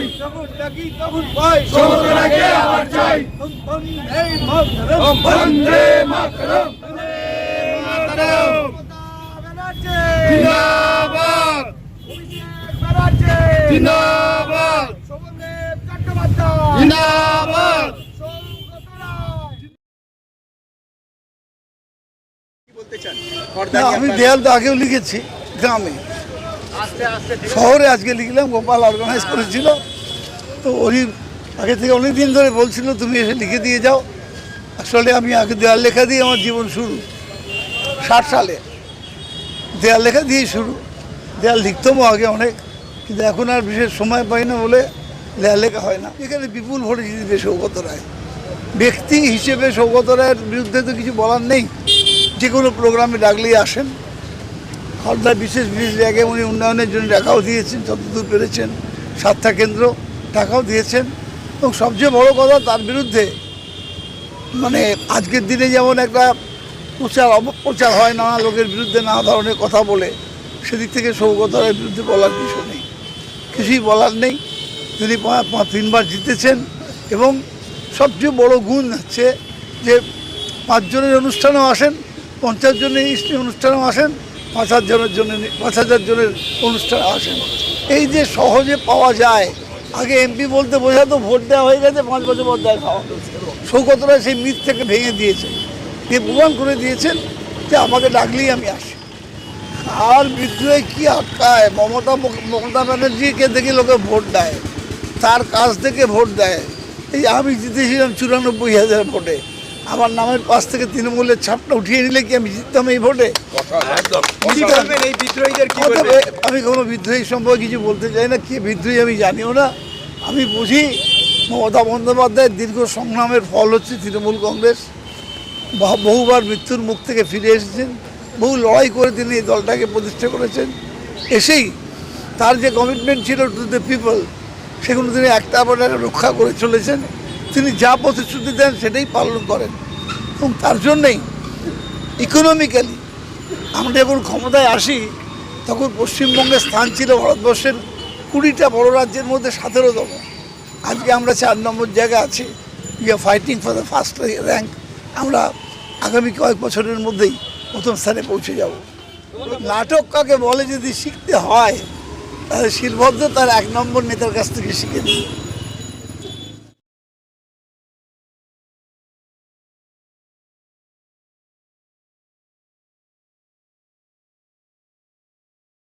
চাই। তখন পাই আবার চাই। বন্দে মাতরম। বন্দে মাতরম জিন্দাবাদ। জিন্দাবাদ। জিন্দাবাদ আমি দেয়াল তো আগেও লিখেছি গ্রামে। শহরে আজকে লিখলাম, গোপাল অর্গানাইজ করেছিল। তো ওরই আগে থেকে অনেক দিন ধরে বলছিল, তুমি এসে লিখে দিয়ে যাও। আসলে আমি আগে দেয়াল লেখা দিয়ে আমার জীবন শুরু, ষাট সালে। দেয়াল লেখা দিয়েই শুরু। দেয়াল লিখতামও আগে অনেক, কিন্তু এখন আর বিশেষ সময় পাই না বলে দেয়াল লেখা হয় না। এখানে বিপুল ভোটে জিতবে সৌগত রায়। ব্যক্তি হিসেবে সৌগত রায়ের বিরুদ্ধে তো কিছু বলার নেই। যে কোনো প্রোগ্রামে ডাকলেই আসেন। হলদা বিশেষ বিশেষ জায়গায় উনি উন্নয়নের জন্য টাকাও দিয়েছেন যতদূর পেরেছেন সাতটা কেন্দ্র টাকাও দিয়েছেন। এবং সবচেয়ে বড় কথা তার বিরুদ্ধে মানে আজকের দিনে যেমন একটা প্রচার অপপ্রচার হয়, নানা লোকের বিরুদ্ধে নানা ধরনের কথা বলে, সেদিক থেকে সৌগত রায়ের বিরুদ্ধে বলার কিছু নেই। কিছুই বলার নেই। তিনি তিনবার জিতেছেন এবং সবচেয়ে বড় গুণ হচ্ছে যে পাঁচজনের অনুষ্ঠানেও আসেন, পঞ্চাশ জনের অনুষ্ঠানেও আসেন পাঁচ হাজারের জন্য পাঁচ হাজার জনের অনুষ্ঠানে আসেন এই যে সহজে পাওয়া যায়, আগে এমপি বলতে বোঝাতো ভোট দেওয়া হয়ে গেছে, পাঁচ বছর পর দেয় খাওয়া সৌকতরা সেই মিথ থেকে ভেঙে দিয়েছে। দিয়ে প্রমাণ করে দিয়েছেন যে আমাকে ডাকলেই আমি আসি। আর বিদ্রোহে কি আটকায়? মমতা মমতা ব্যানার্জিকে দেখে লোকে ভোট দেয়? তার কাছ থেকে ভোট দেয়? এই আমি জিতেছিলাম চুরানব্বই হাজার ভোটে। আমার নামের পাশ থেকে তৃণমূলের ছাপটা উঠিয়ে নিলে কি আমি জিততাম এই ভোটে? আমি কোনো বিদ্রোহী সম্পর্কে কিছু বলতে চাই না। কি বিদ্রোহী আমি জানিও না। আমি বুঝি মমতা বন্দ্যোপাধ্যায়ের দীর্ঘ সংগ্রামের ফল হচ্ছে তৃণমূল কংগ্রেস। বহুবার মৃত্যুর মুখ থেকে ফিরে এসেছেন। বহু লড়াই করে তিনি এই দলটাকে প্রতিষ্ঠা করেছেন। এসেই তার যে কমিটমেন্ট ছিল টু দ্য পিপল সেগুলো তিনি একটা পর রক্ষা করে চলেছেন। তিনি যা প্রতিশ্রুতি দেন সেটাই পালন করেন। এবং তার জন্যেই ইকোনমিক্যালি আমরা যখন ক্ষমতায় আসি, তখন পশ্চিমবঙ্গের স্থান ছিল ভারতবর্ষের কুড়িটা বড় রাজ্যের মধ্যে সতেরোতম। আজকে আমরা চার নম্বর জায়গায় আছি। We are fighting for the first rank আমরা আগামী কয়েক বছরের মধ্যেই প্রথম স্থানে পৌঁছে যাব। নাটক কাকে বলে যদি শিখতে হয়, তাহলে শিলভদ্র তার এক নম্বর নেতার কাছ থেকে শিখে নিই